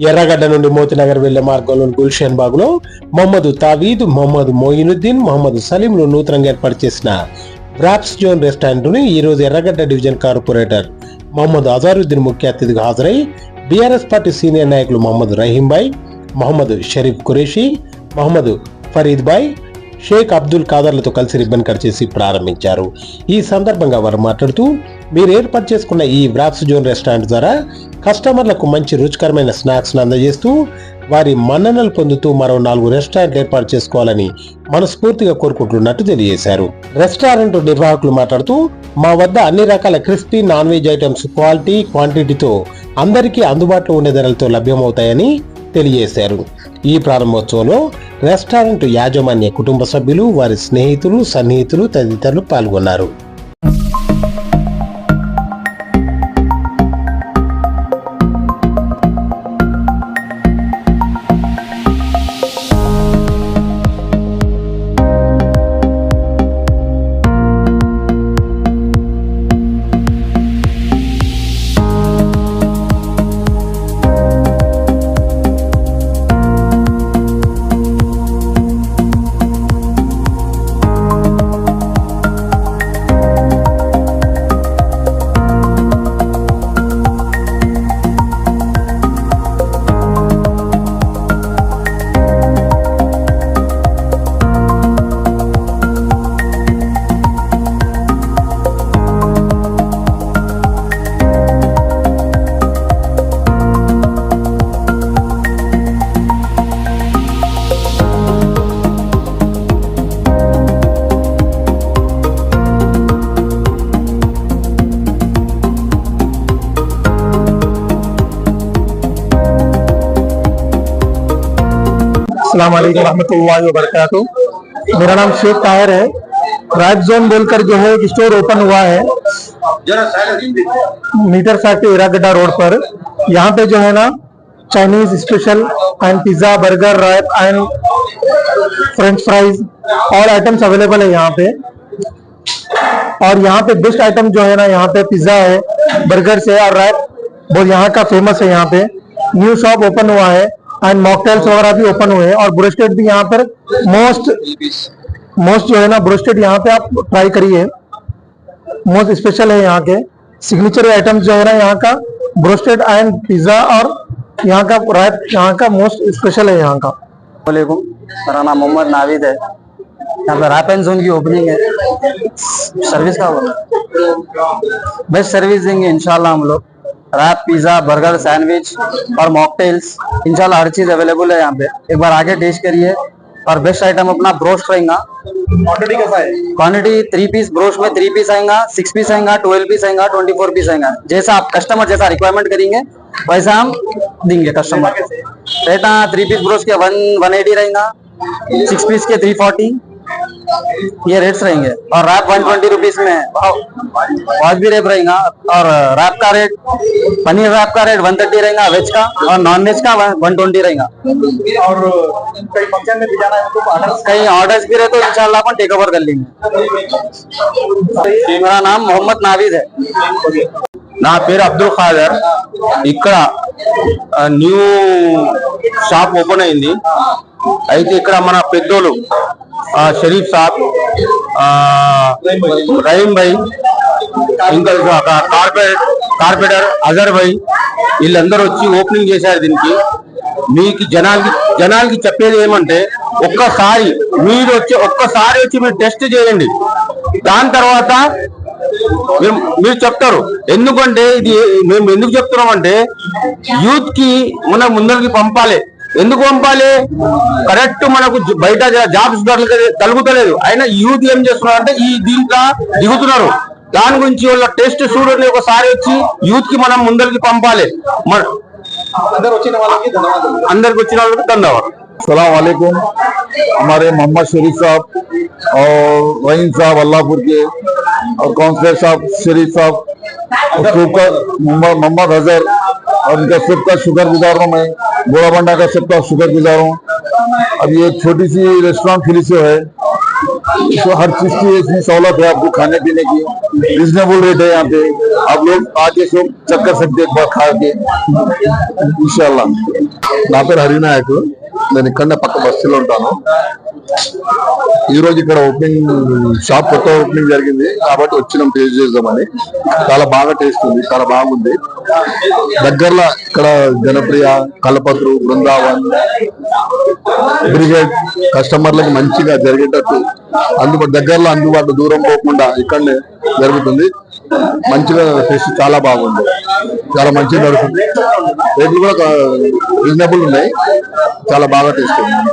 ఎర్రగడ్డ నుండి మోతినగర్ వెళ్ళే మార్గంలోని గుల్షన్ బాగులో మొహమ్మద్ తావీద్ మొహమ్మద్ మోయినుద్దీన్ మొహమ్మద్ సలీంలు నూతనంగా ఏర్పాటు చేసిన బ్రాప్స్ జోన్ రెస్టారెంట్ను ఈ రోజు ఎర్రగడ్డ డివిజన్ కార్పొరేటర్ మొహమ్మద్ అజారుద్దీన్ ముఖ్య అతిథిగా హాజరై బీఆర్ఎస్ పార్టీ సీనియర్ నాయకులు మొహమ్మద్ రహీం భాయ్ మొహమ్మద్ షరీఫ్ ఖురేషి మొహమ్మద్ ఫరీద్ భాయ్ షేక్ అబ్దుల్ ఖాదర్లతో కలిసి రిబ్బన్ కట్ చేసి ప్రారంభించారు. ఈ సందర్భంగా వారు మాట్లాడుతూ మీరు ఏర్పాటు చేసుకున్న ఈ వ్రాప్స్ జోన్ రెస్టారెంట్ ద్వారా కస్టమర్లకు మంచి రుచికరమైన స్నాక్స్ అందజేస్తూ వారి మన్ననలు పొందుతూ మరో నాలుగు రెస్టారెంట్ ఏర్పాటు చేసుకోవాలని మనస్ఫూర్తిగా కోరుకుంటున్నట్టు తెలియజేశారు. రెస్టారెంట్ నిర్వాహకులు మాట్లాడుతూ మా వద్ద అన్ని రకాల crispy non veg items quality క్వాంటిటీతో అందరికీ అందుబాటులో ఉండే ధరలతో లభ్యమవుతాయని తెలియజేశారు. ఈ ప్రారంభోత్సవంలో రెస్టారెంట్ యాజమాన్య కుటుంబ సభ్యులు వారి స్నేహితులు సన్నిహితులు తదితరులు పాల్గొన్నారు. अस्सलाम मेरा नाम शेख ताहिर है। राइट जोन बोलकर जो है एक स्टोर ओपन हुआ है। मीटर फैक्ट्री इरागड्डा रोड पर। यहाँ पे जो है ना Chinese special and pizza burger wrap and French fries all items available है यहाँ पे। और यहाँ पे बेस्ट आइटम जो है ना, यहाँ पे पिज्जा है बर्गर से और रैप वो यहाँ का फ़ेमस है यहाँ पे। न्यू शॉप ओपन हुआ है। एंड मॉकटेल्स वगैरह भी ओपन हुए हैं और ब्रोस्टेड भी यहाँ पर मोस्ट मोस्ट जो है ना ब्रोस्टेड यहाँ पे आप ट्राई करिए। मोस्ट स्पेशल है यहाँ के। सिग्नेचर आइटम्स जो है ना यहाँ का ब्रोस्टेड एंड पिज्जा और यहाँ का रैप यहाँ का मोस्ट स्पेशल है यहाँ का। वालेकुम मेरा नाम मोहम्मद नाविद है। यहाँ पे रैप एंड जोन की ओपनिंग है। सर्विस का बेस्ट सर्विस देंगे इंशाल्लाह हम लोग। रैप पिज्जा बर्गर सैंडविच और मॉकटेल्स। इंशाल्लाह हर चीज़ अवेलेबल है यहाँ पे। एक बार आके टेस्ट करिए और बेस्ट आइटम अपना ब्रोस्ट रहेगा। क्वांटिटी कैसा है? क्वांटिटी थ्री पीस ब्रोस्ट में थ्री पीस आएगा सिक्स पीस आएगा ट्वेल्व पीस आएगा ट्वेंटी फोर पीस आएगा। जैसा आप कस्टमर जैसा रिक्वायरमेंट करेंगे वैसा हम देंगे customer rate three piece broast के वन वन एटी रहेगा। सिक्स पीस के थ्री फोर्टी ये रेट्स रहेंगे। और रैप वन ट्वेंटी रुपीज़ में और भी रेप रहेगा। और रैप का रेट पनीर रैप का रेट वन थर्टी रहेगा वेज का और नॉन वेज का वन ट्वेंटी रहेगा। और कई फ़ंक्शन में भी जाना है तो कहीं ऑर्डर्स भी रहे तो इनशाला टेक ओवर कर लेंगे। मेरा नाम मोहम्मद नाविद है। ना पेर अब्दुल खादर इकड़ा न्यू షాప్ ओपन अच्छे అయితే ఇక్కడ पेदोलू షరీఫ్ సాబ్ రహీం భాయ్ ఇంకా కార్పొరేట్ కార్పొరేటర్ అజర్ భాయ్ వీళ్ళందరూ వచ్చి ఓపెనింగ్ చేశారు దీనికి. మీకు జనాలకి జనాలకి చెప్పేది ఏమంటే ఒక్కసారి మీరు వచ్చి ఒక్కసారి వచ్చి మీరు టెస్ట్ చేయండి. దాని తర్వాత మీరు మీరు చెప్తారు. ఎందుకంటే ఇది మేము ఎందుకు చెప్తున్నాం అంటే యూత్కి మన ముందరికి పంపాలి. ఎందుకు పంపాలి కరెక్ట్ మనకు జ- బయట జా- జాబ్స్ దొరక- కలుగుతలేదు అయినా యూత్ ఏం చేస్తున్నారు అంటే ఈ దీంట్లో దిగుతున్నారు దాని గురించి వాళ్ళ టెస్ట్ చూడండి ఒకసారి వచ్చి యూత్ కి మనం ముందరికి పంపాలి మన अंदर వచ్చిన వాళ్ళకి ధన్యవాదాలు అందరికి వచ్చిన వాళ్ళకి ధన్యవాదాలు सलाम वालेकुम हमारे मोहम्मद शरीफ साहब और रहीम साहब अल्लाहपुर के और काउंसलर साहब शरीफ साहब और सबका मोहम्मद मोहम्मद अजहर और इनका सबका शुक्र गुजार हूँ मैं गोड़ा बंडा का सबका शुक्र गुजार हूँ अब ये एक छोटी सी रेस्टोरेंट खुली से है तो हर चीज की इसमें सहूलत है आपको खाने पीने की रिजनेबल रेट है यहाँ पे आप लोग आके सब चेक कर सकते हैं एक बार खा के इंशाल्लाह నా పేరు హరినాయక్ నేను ఇక్కడనే పక్క బస్తీలో ఉంటాను ఈ రోజు ఇక్కడ ఓపెనింగ్ షాప్ కొత్త ఓపెనింగ్ జరిగింది. కాబట్టి వచ్చినాం టేస్ట్ చేద్దామని. చాలా బాగా టేస్ట్ ఉంది చాలా బాగుంది. దగ్గరలో ఇక్కడ జనప్రియ కలపత్రు బృందావన్ బ్రిగేడ్ కస్టమర్లకు మంచిగా జరిగేటట్టు అందుబాటు దగ్గరలో అందుబాటు దూరం పోకుండా ఇక్కడనే జరుగుతుంది. మంచిగా టేస్ట్ చాలా బాగుంది. చాలా మంచిగా నడుస్తుంది రేట్లు కూడా రీజనబుల్ ఉన్నాయి. చాలా బాగా టేస్ట్ ఉంది.